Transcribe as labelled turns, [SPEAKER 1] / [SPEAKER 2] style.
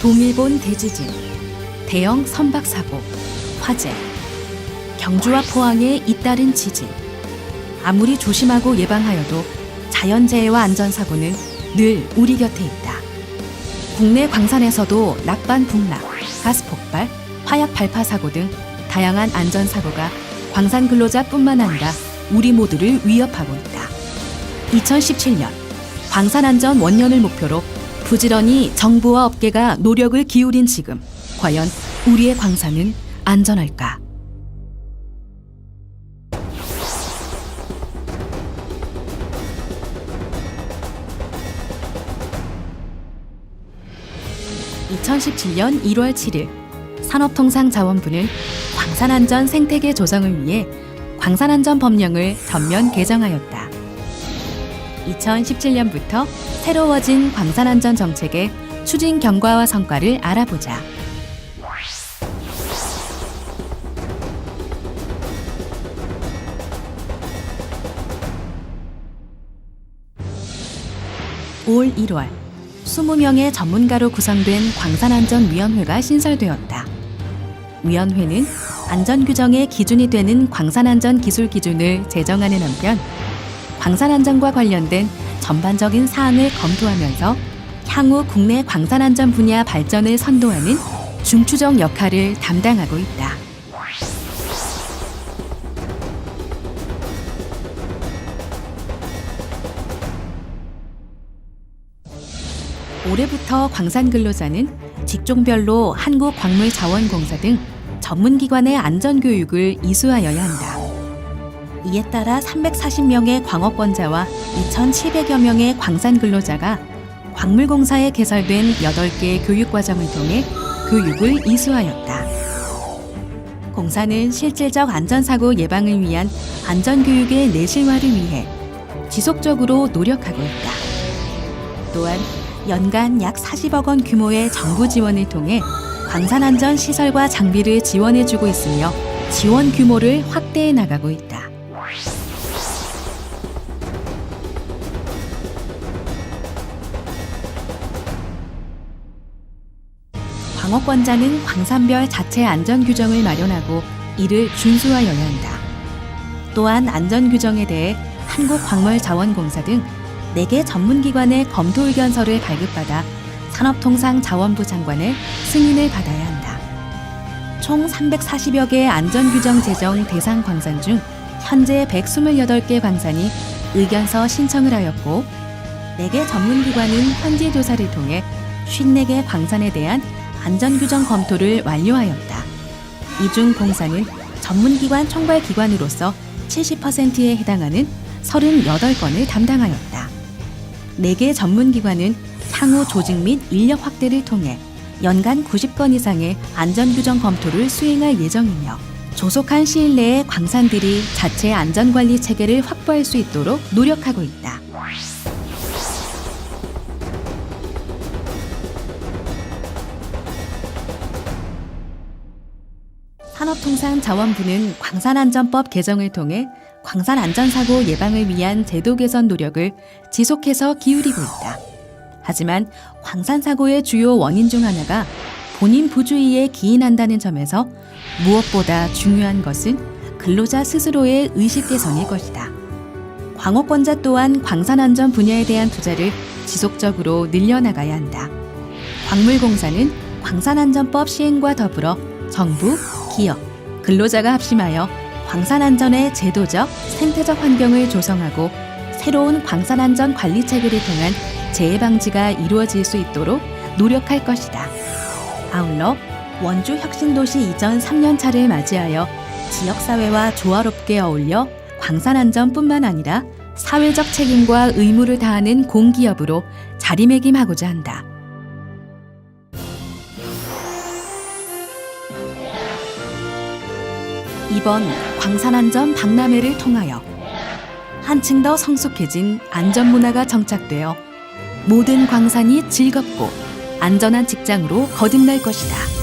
[SPEAKER 1] 동일본 대지진, 대형 선박 사고, 화재, 경주와 포항에 잇따른 지진. 아무리 조심하고 예방하여도 자연재해와 안전사고는 늘 우리 곁에 있다. 국내 광산에서도 낙반 북락, 가스 폭발, 화약 발파 사고 등 다양한 안전사고가 광산 근로자뿐만 아니라 우리 모두를 위협하고 있다. 2017년 광산안전 원년을 목표로 부지런히 정부와 업계가 노력을 기울인 지금 과연 우리의 광산은 안전할까? (2017년 1월 7일) 산업통상자원부는 광산안전 생태계 조성을 위해 광산안전 법령을 전면 개정하였다. 2017년부터 새로워진 광산안전 정책의 추진 경과와 성과를 알아보자. 올 1월 20명의 전문가로 구성된 광산안전위원회가 신설되었다. 위원회는 안전규정의 기준이 되는 광산안전 기술 기준을 제정하는 한편 광산 안전과 관련된 전반적인 사항을 검토하면서 향후 국내 광산 안전 분야 발전을 선도하는 중추적 역할을 담당하고 있다. 올해부터 광산 근로자는 직종별로 한국광물자원공사 등 전문기관의 안전교육을 이수하여야 한다. 이에 따라 340명의 광업권자와 2,700여 명의 광산 근로자가 광물공사에 개설된 8개의 교육과정을 통해 교육을 이수하였다. 공사는 실질적 안전사고 예방을 위한 안전교육의 내실화를 위해 지속적으로 노력하고 있다. 또한 연간 약 40억 원 규모의 정부 지원을 통해 광산안전 시설과 장비를 지원해주고 있으며 지원 규모를 확대해 나가고 있다. 광업권자는 광산별 자체 안전 규정을 마련하고 이를 준수하여야 한다. 또한 안전 규정에 대해 한국광물자원공사 등 4개 전문기관의 검토 의견서를 발급받아 산업통상 자원부 장관의 승인을 받아야 한다. 총 340여 개의 안전규정 제정 대상 광산 중 현재 128개 광산이 의견서 신청을 하였고 4개 전문기관은 현지 조사를 통해 54개 광산에 대한 안전규정 검토를 완료하였다. 이중 공사는 전문기관 총괄기관으로서 70%에 해당하는 38건을 담당하였다. 4개 전문기관은 향후 조직 및 인력 확대를 통해 연간 90건 이상의 안전규정 검토를 수행할 예정이며 조속한 시일 내에 광산들이 자체 안전관리 체계를 확보할 수 있도록 노력하고 있다. 산업통상자원부는 광산안전법 개정을 통해 광산안전사고 예방을 위한 제도 개선 노력을 지속해서 기울이고 있다. 하지만 광산사고의 주요 원인 중 하나가 본인 부주의에 기인한다는 점에서 무엇보다 중요한 것은 근로자 스스로의 의식 개선일 것이다. 광업권자 또한 광산안전 분야에 대한 투자를 지속적으로 늘려나가야 한다. 광물공사는 광산안전법 시행과 더불어 정부, 기업, 근로자가 합심하여 광산안전의 제도적, 생태적 환경을 조성하고 새로운 광산안전 관리 체계를 통한 재해 방지가 이루어질 수 있도록 노력할 것이다. 아울러 원주 혁신도시 이전 3년차를 맞이하여 지역사회와 조화롭게 어울려 광산안전뿐만 아니라 사회적 책임과 의무를 다하는 공기업으로 자리매김하고자 한다. 이번 광산안전 박람회를 통하여 한층 더 성숙해진 안전 문화가 정착되어 모든 광산이 즐겁고 안전한 직장으로 거듭날 것이다.